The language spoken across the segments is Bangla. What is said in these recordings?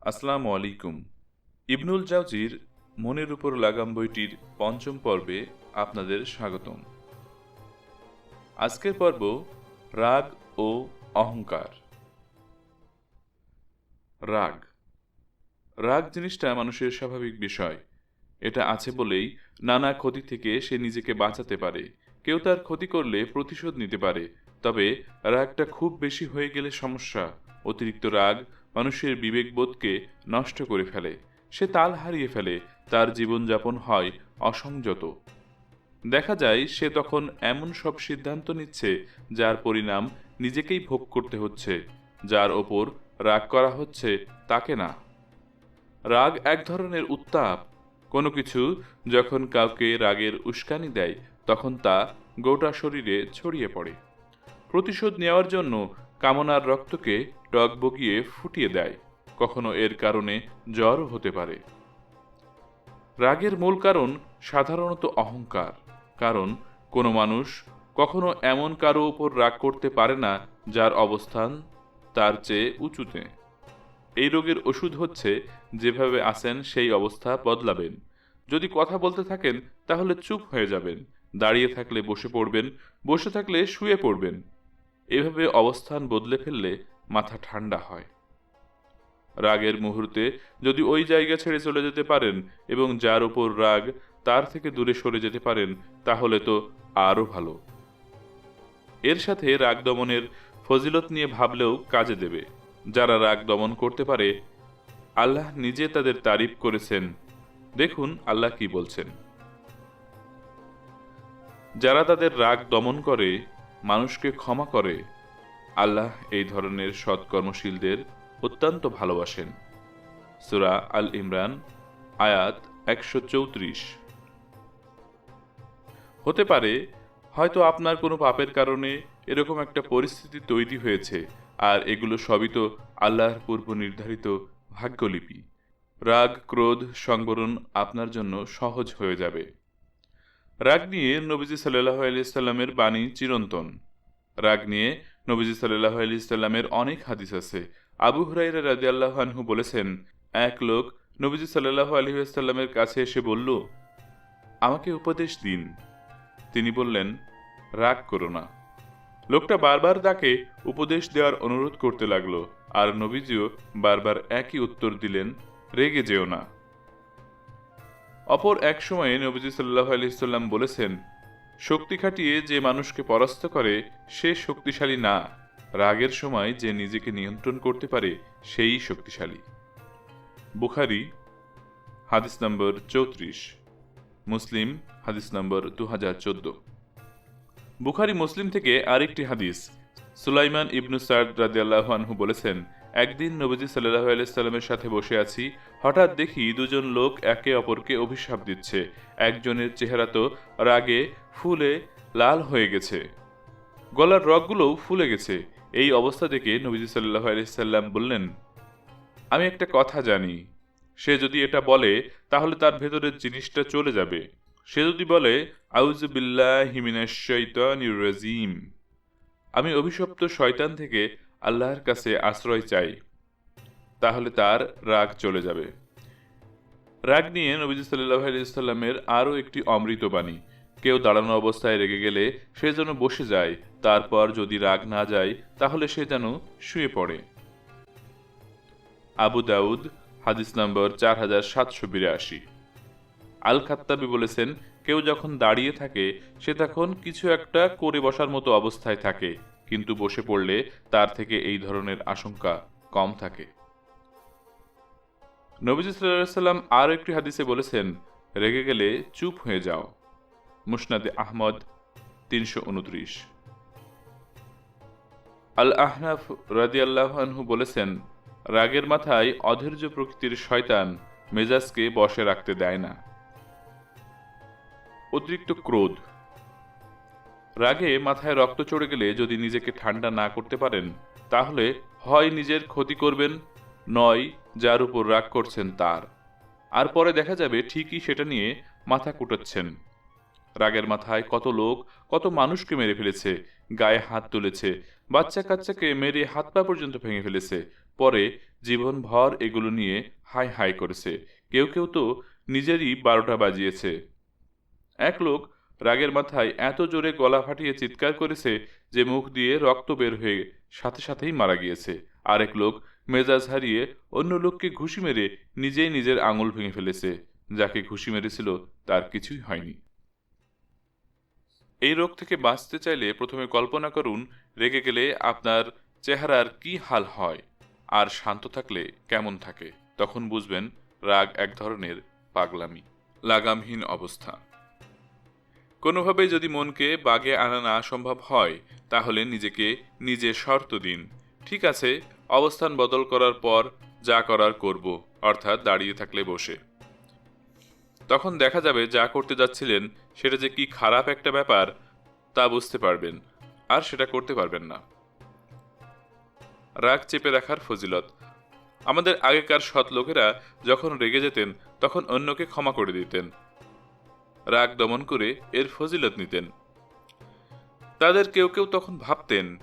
আসসালামু আলাইকুম। ইবনুল জাউজির মনের উপর লাগাম বইটির পঞ্চম পর্বে আপনাদের স্বাগতম। আজকের পর্ব রাগ ও অহংকার। রাগ। রাগ জিনিসটা মানুষের স্বাভাবিক বিষয়। এটা আছে বলেই নানা ক্ষতি থেকে সে নিজেকে বাঁচাতে পারে। কেউ তার ক্ষতি করলে প্রতিশোধ নিতে পারে। তবে রাগটা খুব বেশি হয়ে গেলে সমস্যা। অতিরিক্ত রাগ মানুষের বিবেকবোধকে নষ্ট করে ফেলে। সে তাল হারিয়ে ফেলে, তার জীবনযাপন হয় অসংযত। দেখা যায়, সে তখন এমন সব সিদ্ধান্ত নিচ্ছে, যার পরিণাম নিজেকেই ভোগ করতে হচ্ছে, যার ওপর রাগ করা হচ্ছে তাকে না। রাগ এক ধরনের উত্তাপ। কোনো কিছু যখন কাউকে রাগের উস্কানি দেয়, তখন তা গোটা শরীরে ছড়িয়ে পড়ে। প্রতিশোধ নেওয়ার জন্য কামনার রক্তকে টক বগিয়ে ফুটিয়ে দেয়। কখনো এর কারণে জ্বরও হতে পারে। রাগের মূল কারণ সাধারণত অহংকার, কারণ কোনো মানুষ কখনো এমন কারও উপর রাগ করতে পারে না যার অবস্থান তার চেয়ে উঁচুতে। এই রোগের ওষুধ হচ্ছে, যেভাবে আসেন সেই অবস্থা বদলাবেন। যদি কথা বলতে থাকেন, তাহলে চুপ হয়ে যাবেন। দাঁড়িয়ে থাকলে বসে পড়বেন, বসে থাকলে শুয়ে পড়বেন। এভাবে অবস্থান বদলে ফেললে মাথা ঠান্ডা হয়। রাগের মুহূর্তে যদি ওই জায়গা ছেড়ে চলে যেতে পারেন এবং যার উপর রাগ তার থেকে দূরে সরে যেতে পারেন, তাহলে তো আরও ভালো। এর সাথে রাগ দমনের ফজিলত নিয়ে ভাবলেও কাজে দেবে। যারা রাগ দমন করতে পারে, আল্লাহ নিজে তাদের তারিফ করেছেন। দেখুন আল্লাহ কি বলছেন। যারা তাদের রাগ দমন করে মানুষকে ক্ষমা করে। আল্লাহ এই ধরনের সৎকর্মশীলদের অত্যন্ত ভালোবাসেন। সুরা আল ইমরান, আয়াত একশো চৌত্রিশ। হতে পারে, হয়তো আপনার কোনো পাপের কারণে এরকম একটা পরিস্থিতি তৈরি হয়েছে, আর এগুলো সবই তো আল্লাহর পূর্ব নির্ধারিত ভাগ্যলিপি। রাগ, ক্রোধ, সংবরণ আপনার জন্য সহজ হয়ে যাবে। রাগ নিয়ে নবীজি সাল্লাহ আলিয়াল্লামের বাণী চিরন্তন। রাগ নিয়ে নবীজি সাল্লাহ আলিয়াল্লামের অনেক হাদিস আছে। আবু হুরাইরা রাজি আল্লাহানহু বলেছেন, এক লোক নবীজি সাল্লাহ আলহিহাস্লামের কাছে এসে বলল, আমাকে উপদেশ দিন। তিনি বললেন, রাগ করো না। লোকটা বারবার তাকে উপদেশ দেওয়ার অনুরোধ করতে লাগল, আর নবীজিও বারবার একই উত্তর দিলেন, রেগে যেও না। অপর এক সময়ে নবীজি সাল্লাহ আলহিসাল্লাম বলেছেন, শক্তি খাটিয়ে যে মানুষকে পরাস্ত করে, সে শক্তিশালী না। রাগের সময় যে নিজেকে নিয়ন্ত্রণ করতে পারে, সেই শক্তিশালী। বুখারি, হাদিস নম্বর চৌত্রিশ, মুসলিম, হাদিস নম্বর দু হাজার চোদ্দ। বুখারি, মুসলিম থেকে আরেকটি হাদিস, সুলাইমান ইবনু সাদ রাজিয়াল্লাহানহু বলেছেন একদিন নবীজি সাল্লাহ আলাইসাল্লামের সাথে বসে আছি, হঠাৎ দেখি দুজন লোক একে অপরকে অভিশাপ দিচ্ছে। একজনের চেহারা তো রাগে, ফুলে লাল হয়ে গেছে। গলার রগগুলোও ফুলে গেছে। এই অবস্থা দেখে নবীজি সাল্লাহ আলাইসাল্লাম বললেন, আমি একটা কথা জানি। সে যদি এটা বলে, তাহলে তার ভেতরের জিনিসটা চলে যাবে। সে যদি বলে আউজবিল্লাহ রাজিম, আমি অভিশপ্ত শয়তান থেকে আল্লাহর কাছে আশ্রয় চাই, তাহলে তার রাগ চলে যাবে। রাগ নিয়ে নবীজ সাল্লাহ আলিয়াল্লামের আরও একটি অমৃত বাণী, কেউ দাঁড়ানো অবস্থায় রেগে গেলে সে যেন বসে যায়, তারপর যদি রাগ না যায়, তাহলে সে যেন শুয়ে পড়ে। আবু দাউদ, হাদিস নম্বর চার হাজার সাতশো বিরাশি। আল খাত্তাবি বলেছেন, কেউ যখন দাঁড়িয়ে থাকে, সে তখন কিছু একটা করে বসার মতো অবস্থায় থাকে কিন্তু বসে পড়লে তার থেকে এই ধরনের আশঙ্কা কম থাকে। নবীজ সাল্লাম আরও একটি হাদিসে বলেছেন, রেগে গেলে চুপ হয়ে যাও। মুসনাদে আহমদ তিনশো উনত্রিশ। আল আহনাফ রাজি আল্লাহানহু বলেছেন, রাগের মাথায় অধৈর্য প্রকৃতির শয়তান মেজাজকে বসে রাখতে দেয় না। অতিরিক্ত ক্রোধ। রাগে মাথায় রক্ত চড়ে গেলে যদি নিজেকে ঠান্ডা না করতে পারেন, তাহলে হয় নিজের ক্ষতি করবেন, নয় যার উপর রাগ করছেন তার। আর পরে দেখা যাবে ঠিকই সেটা নিয়ে মাথা কুটাচ্ছেন। রাগের মাথায় কত লোক, কত মানুষকে মেরে ফেলেছে, গায়ে হাত তুলেছে, বাচ্চা কাচ্চাকে মেরে হাত পা পর্যন্ত ভেঙে ফেলেছে, পরে জীবনভর এগুলো নিয়ে হাই হাই করেছে। কেউ কেউ তো নিজেরই বারোটা বাজিয়েছে। এক লোক রাগের মাথায় এত জোরে গলা ফাটিয়ে চিৎকার করেছে যে মুখ দিয়ে রক্ত বের হয়ে সাথে সাথেই মারা গিয়েছে। আরেক লোক মেজাজ হারিয়ে অন্য লোককে ঘুষি মেরে নিজেই নিজের আঙুল ভেঙে ফেলেছে। যাকে ঘুষি মেরেছিল তার কিছুই হয়নি। এই রোগ থেকে বাঁচতে চাইলে প্রথমে কল্পনা করুন, রেগে গেলে আপনার চেহারার কি হাল হয়? আর শান্ত থাকলে কেমন থাকে? তখন বুঝবেন, রাগ এক ধরনের পাগলামি, লাগামহীন অবস্থা। কোনোভাবে যদি মনকে বাগে আনা না সম্ভব হয়, তাহলে নিজেকে নিজে শর্ত দিন। ঠিক আছে, অবস্থান বদল করার পর যা করার করব, অর্থাৎ দাঁড়িয়ে থাকলে বসে। তখন দেখা যাবে যা করতে যাচ্ছিলেন, সেটা যে কি খারাপ একটা ব্যাপার, তা বুঝতে পারবেন, আর সেটা করতে পারবেন না। রাগ চেপে রাখার ফজিলত। আমাদের আগেকার সৎ লোকেরা যখন রেগে যেতেন, তখন অন্যকে ক্ষমা করে দিতেন। রাগ দমন করে এর ফজিলত নিতেন। তাদের কেউ কেউ তখন ভাবতেন,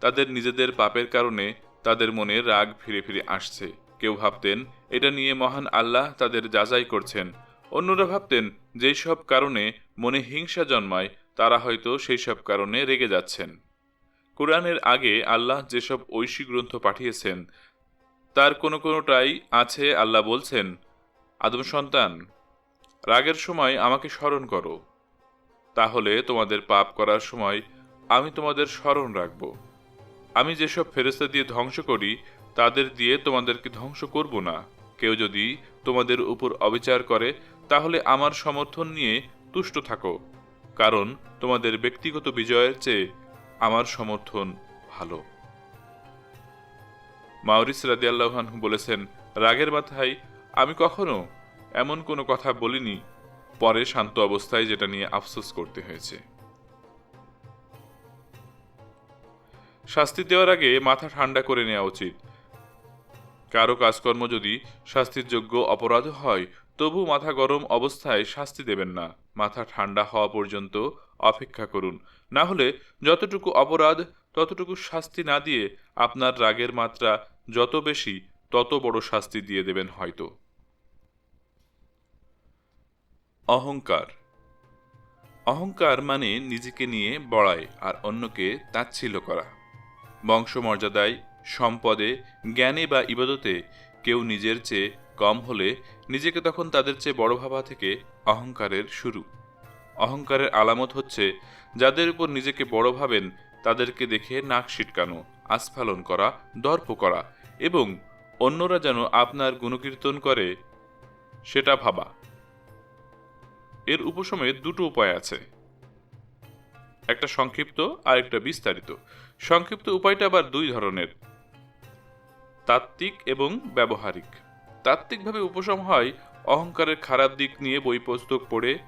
তাদের নিজেদের পাপের কারণে তাদের মনে রাগ ফিরে ফিরে আসছে। কেউ ভাবতেন, এটা নিয়ে মহান আল্লাহ তাদের যাচাই করছেন। অন্যরা ভাবতেন, যেই সব কারণে মনে হিংসা জন্মায়, তারা হয়তো সেই সব কারণে রেগে যাচ্ছেন। কোরআনের আগে আল্লাহ যেসব ঐশী গ্রন্থ পাঠিয়েছেন, তার কোনো কোনোটাই আছে আল্লাহ বলছেন, আদম সন্তান। রাগের সময় আমাকে স্মরণ করো। তাহলে তোমাদের পাপ করার সময় আমি তোমাদের স্মরণ রাখব। আমি যেসব ফেরেস্তা দিয়ে ধ্বংস করি, তাদের দিয়ে তোমাদেরকে ধ্বংস করব না। কেউ যদি তোমাদের উপর অবিচার করে, তাহলে আমার সমর্থন নিয়ে তুষ্ট থাকো। কারণ তোমাদের ব্যক্তিগত বিজয়ের চেয়ে আমার সমর্থন ভালো। মাউরিস রাদিয়াল্লাহানহু বলেছেন, রাগের মাথায় আমি কখনো এমন কোনো কথা বলিনি, পরে শান্ত অবস্থায় যেটা নিয়ে আফসোস করতে হয়েছে। শাস্তি দেওয়ার আগে মাথা ঠান্ডা করে নেওয়া উচিত। কারও কাজকর্ম যদি শাস্তির যোগ্য অপরাধ হয়, তবু মাথা গরম অবস্থায় শাস্তি দেবেন না। মাথা ঠান্ডা হওয়া পর্যন্ত অপেক্ষা করুন। না হলে যতটুকু অপরাধ, ততটুকু শাস্তি না দিয়ে আপনার রাগের মাত্রা যত বেশি, তত বড় শাস্তি দিয়ে দেবেন হয়তো। অহংকার। অহংকার মানে নিজেকে নিয়ে বড়াই আর অন্যকে তাচ্ছিল্য করা। বংশমর্যাদায়, সম্পদে, জ্ঞানে বা ইবাদতে কেউ নিজের চেয়ে কম হলে নিজেকে তখন তাদের চেয়ে বড় ভাবা থেকে অহংকারের শুরু। অহংকারের আলামত হচ্ছে যাদের উপর নিজেকে বড় ভাবেন, তাদেরকে দেখে নাক সিটকানো আস্ফালন করা, দর্প করা এবং অন্যরা যেন আপনার গুণকীর্তন করে, সেটা ভাবা। এর উপশমের দুটো উপায় আছে। একটা সংক্ষিপ্ত আর একটা বিস্তারিত। সংক্ষিপ্ত উপায়টা আবার দুই ধরনের। তাত্ত্বিক এবং ব্যবহারিক। তাত্ত্বিকভাবে উপশম হয় অহংকারের খারাপ দিক নিয়ে বই পুস্তক পড়ে,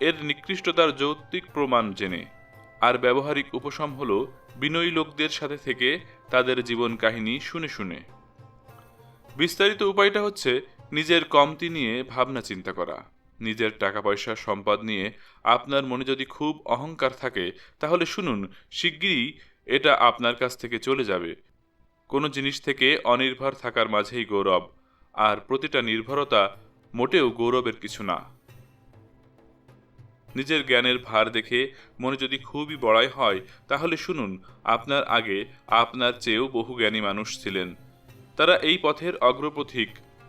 এর নিকৃষ্টতার যৌক্তিক প্রমাণ জেনে। আর ব্যবহারিক উপশম হল বিনয়ী লোকদের সাথে থেকে তাদের জীবন কাহিনী শুনে শুনে। বিস্তারিত উপায়টা হচ্ছে নিজের কমতি নিয়ে ভাবনা চিন্তা করা। নিজের টাকা পয়সা সম্পদ নিয়ে আপনার মনে যদি খুব অহংকার থাকে, তাহলে শুনুন, শিগগিরই এটা আপনার কাছ থেকে চলে যাবে। কোনো জিনিস থেকে অনির্ভর থাকার মাঝেই গৌরব, আর প্রতিটা নির্ভরতা মোটেও গৌরবের কিছু না। নিজের জ্ঞানের ভার দেখে মনে যদি খুবই বড়াই হয়, তাহলে শুনুন, আপনার আগে আপনার চেয়েও বহু জ্ঞানী মানুষ ছিলেন। তারা এই পথের অগ্রপথিক,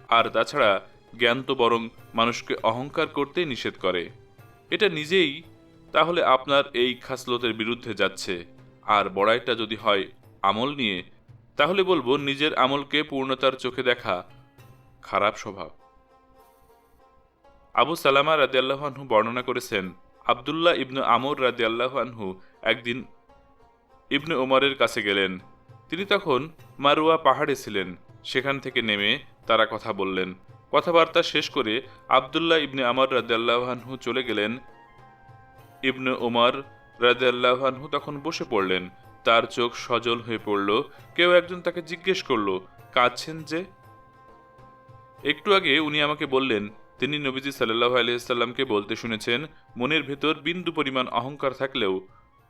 আর তাছাড়া জ্ঞান তো বরং মানুষকে অহংকার করতে নিষেধ করে। এটা নিজেই তাহলে আপনার এই খাসলতের বিরুদ্ধে যাচ্ছে। আর বড়াইটা যদি হয় আমল নিয়ে, তাহলে বলব নিজের আমলকে পূর্ণতার চোখে দেখা খারাপ স্বভাব। আবু সালামা রাদিয়াল্লাহু বর্ণনা করেছেন, আবদুল্লাহ ইবনু আমর রাদিয়াল্লাহু একদিন ইবনু ওমরের কাছে গেলেন। তিনি তখন মারুয়া পাহাড়ে ছিলেন। সেখান থেকে নেমে তারা কথা বললেন। কথাবার্তা শেষ করে আবদুল্লাহ ইবনে আমর রাদিয়াল্লাহু চলে গেলেন। ইবনু ওমর রাদিয়াল্লাহু তখন বসে পড়লেন। তার চোখ সজল হয়ে পড়ল। কেউ একজন তাকে জিজ্ঞেস করল, কাঁদছেন যে? একটু আগে উনি আমাকে বললেন, তিনি নবীজি সাল্লাহ আলিয়াল্লামকে বলতে শুনেছেন, মনের ভেতর বিন্দু পরিমাণ অহংকার থাকলেও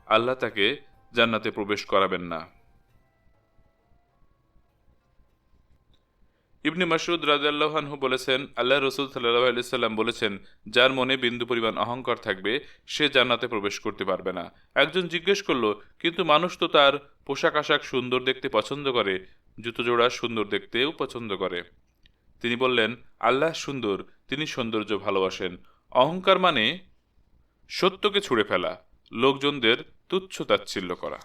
আল্লাহ তাকে জান্নাতে প্রবেশ করাবেন না। ইবনে মাসুদ রাজাল্লাহানহু বলেছেন আল্লাহ রসুল সাল্লাহ আলাইসাল্লাম বলেছেন, যার মনে বিন্দু পরিমাণ অহংকার থাকবে, সে জান্নাতে প্রবেশ করতে পারবে না। একজন জিজ্ঞেস করল, কিন্তু মানুষ তো তার পোশাক আশাক সুন্দর দেখতে পছন্দ করে, জুতো জোড়া সুন্দর দেখতেও পছন্দ করে? তিনি বললেন, আল্লাহ সুন্দর, তিনি সৌন্দর্য ভালোবাসেন। অহংকার মানে সত্যকে ছুঁড়ে ফেলা, লোকজনদের তুচ্ছ তাচ্ছিল্য করা।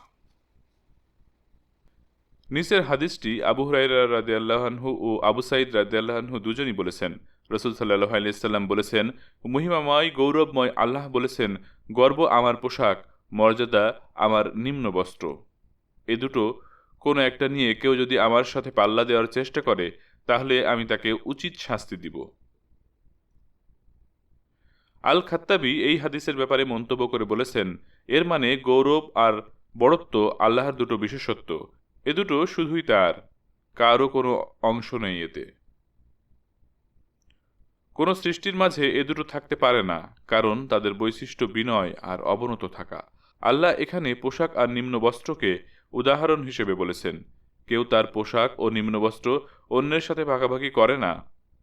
নিচের হাদিসটি আবু হুরাইরা রাদে আল্লাহানহু ও আবু সাইদ রাদে আল্লাহানহু দুজনই বলেছেন। রসুল সাল্লাহ আলিয়াল্লাম বলেছেন, মহিমাময়, গৌরবময় আল্লাহ বলেছেন, গর্ব আমার পোশাক, মর্যাদা আমার নিম্ন বস্ত্র। এ দুটো কোনো একটা নিয়ে কেউ যদি আমার সাথে পাল্লা দেওয়ার চেষ্টা করে, তাহলে আমি তাকে উচিত শাস্তি দিব। আল খাত্তাবি এই হাদিসের ব্যাপারে মন্তব্য করে বলেছেন, এর মানে গৌরব আর বড়ত্ব আল্লাহর দুটো বিশেষত্ব। এ দুটো শুধুই তার, কারও কোনো অংশ নেই এতে। কোনো সৃষ্টির মাঝে এ দুটো থাকতে পারে না, কারণ তাদের বৈশিষ্ট্য বিনয় আর অবনত থাকা। আল্লাহ এখানে পোশাক আর নিম্ন বস্ত্রকে উদাহরণ হিসেবে বলেছেন। কেউ তার পোশাক ও নিম্ন বস্ত্র অন্যের সাথে ভাগাভাগি করে না,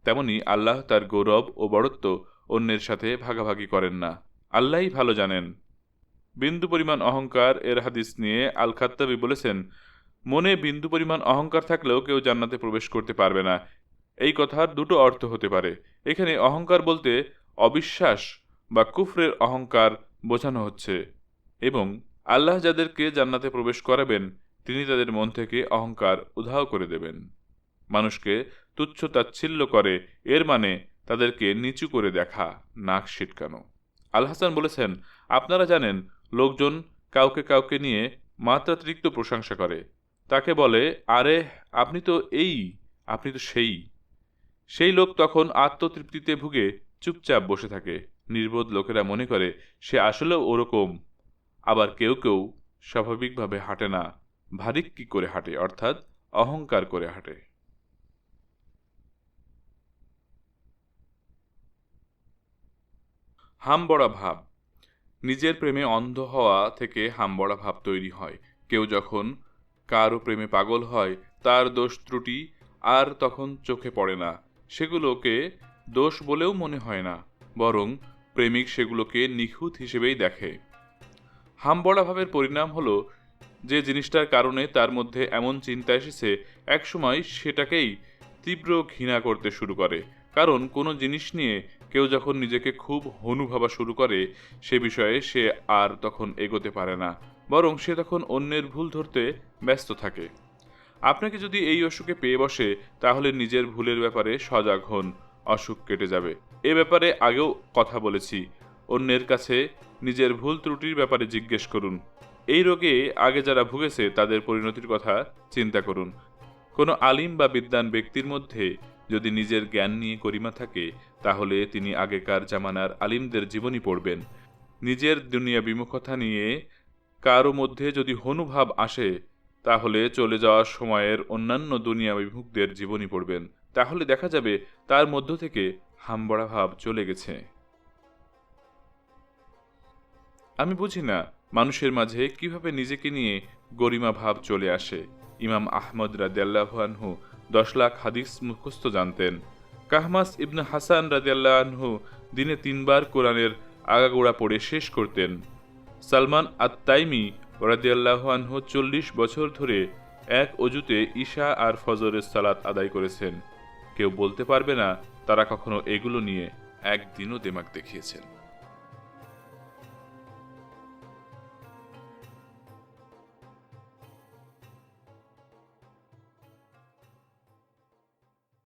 তেমনি আল্লাহ তার গৌরব ও বড়ত্ব অন্যের সাথে ভাগাভাগি করেন না। আল্লাহই ভালো জানেন। বিন্দু পরিমাণ অহংকার এর হাদিস নিয়ে আল খাত্তাবি বলেছেন মনে বিন্দু পরিমাণ অহংকার থাকলেও কেউ জান্নাতে প্রবেশ করতে পারবে না। এই কথার দুটো অর্থ হতে পারে। এখানে অহংকার বলতে অবিশ্বাস বা কুফরের অহংকার বোঝানো হচ্ছে এবং আল্লাহ যাদেরকে জান্নাতে প্রবেশ করাবেন, তিনি তাদের মন থেকে অহংকার উধাও করে দেবেন। মানুষকে তুচ্ছ তাচ্ছিল্য করে, এর মানে তাদেরকে নিচু করে দেখা, নাক সিটকানো আল হাসান বলেছেন, আপনারা জানেন, লোকজন কাউকে কাউকে নিয়ে মাত্রাতিরিক্ত প্রশংসা করে। তাকে বলে, আরে, আপনি তো এই, আপনি তো সেই। সেই লোক তখন আত্মতৃপ্তিতে ভুগে চুপচাপ বসে থাকে। নির্বোধ লোকেরা মনে করে, সে আসলেও ওরকম। আবার কেউ কেউ স্বাভাবিকভাবে হাঁটে না। ভারিক কি করে হাঁটে, অর্থাৎ অহংকার করে হাঁটে। হামবড়া ভাব। নিজের প্রেমে অন্ধ হওয়া থেকে হামবড়া ভাব তৈরি হয়। কেউ যখন কারও প্রেমে পাগল হয়, তার দোষ ত্রুটি আর তখন চোখে পড়ে না। সেগুলোকে দোষ বলেও মনে হয় না, বরং প্রেমিক সেগুলোকে নিখুঁত হিসেবেই দেখে। হামবড়া ভাবের পরিণাম হলো, যে জিনিসটার কারণে তার মধ্যে এমন চিন্তা এসেছে, একসময় সেটাকেই তীব্র ঘৃণা করতে শুরু করে। কারণ কোনো জিনিস নিয়ে কেউ যখন নিজেকে খুব হনু ভাবা শুরু করে, সে বিষয়ে সে আর তখন এগোতে পারে না। বরং সে তখন অন্যের ভুল ধরতে ব্যস্ত থাকে। আপনাকে যদি এই অসুখে পেয়ে বসে, তাহলে নিজের ভুলের ব্যাপারে সজাগ হন, অসুখ কেটে যাবে। এ ব্যাপারে আগেও কথা বলেছি। অন্যের কাছে নিজের ভুল ত্রুটির ব্যাপারে জিজ্ঞেস করুন। এই রোগে আগে যারা ভুগেছে, তাদের পরিণতির কথা চিন্তা করুন। কোনো আলিম বা বিদ্যান ব্যক্তির মধ্যে যদি নিজের জ্ঞান নিয়ে করিমা থাকে, তাহলে তিনি আগেকার জামানার আলিমদের জীবনী পড়বেন। নিজের দুনিয়া বিমুখতা নিয়ে কারও মধ্যে যদি হনুভাব আসে, তাহলে চলে যাওয়ার সময়ের অন্যান্য দুনিয়া বিমুখদের জীবনী পড়বেন। তাহলে দেখা যাবে তার মধ্য থেকে হামবড়া ভাব চলে গেছে। আমি বুঝি না মানুষের মাঝে কীভাবে নিজেকে নিয়ে গরিমা ভাব চলে আসে। ইমাম আহমদ রাদিয়াল্লাহু দশ লাখ হাদিস মুখস্থ জানতেন। কাহমাস ইবনে হাসান রাদিয়াল্লাহু দিনে তিনবার কোরআনের আগাগোড়া পড়ে শেষ করতেন। সালমান আত্তাইমি রাদিয়াল্লাহু আনহু চল্লিশ বছর ধরে এক অজুতে ঈশা আর ফজরের সালাত আদায় করেছেন। কেউ বলতে পারবে না তারা কখনো এগুলো নিয়ে একদিনও দেমাক দেখিয়েছেন।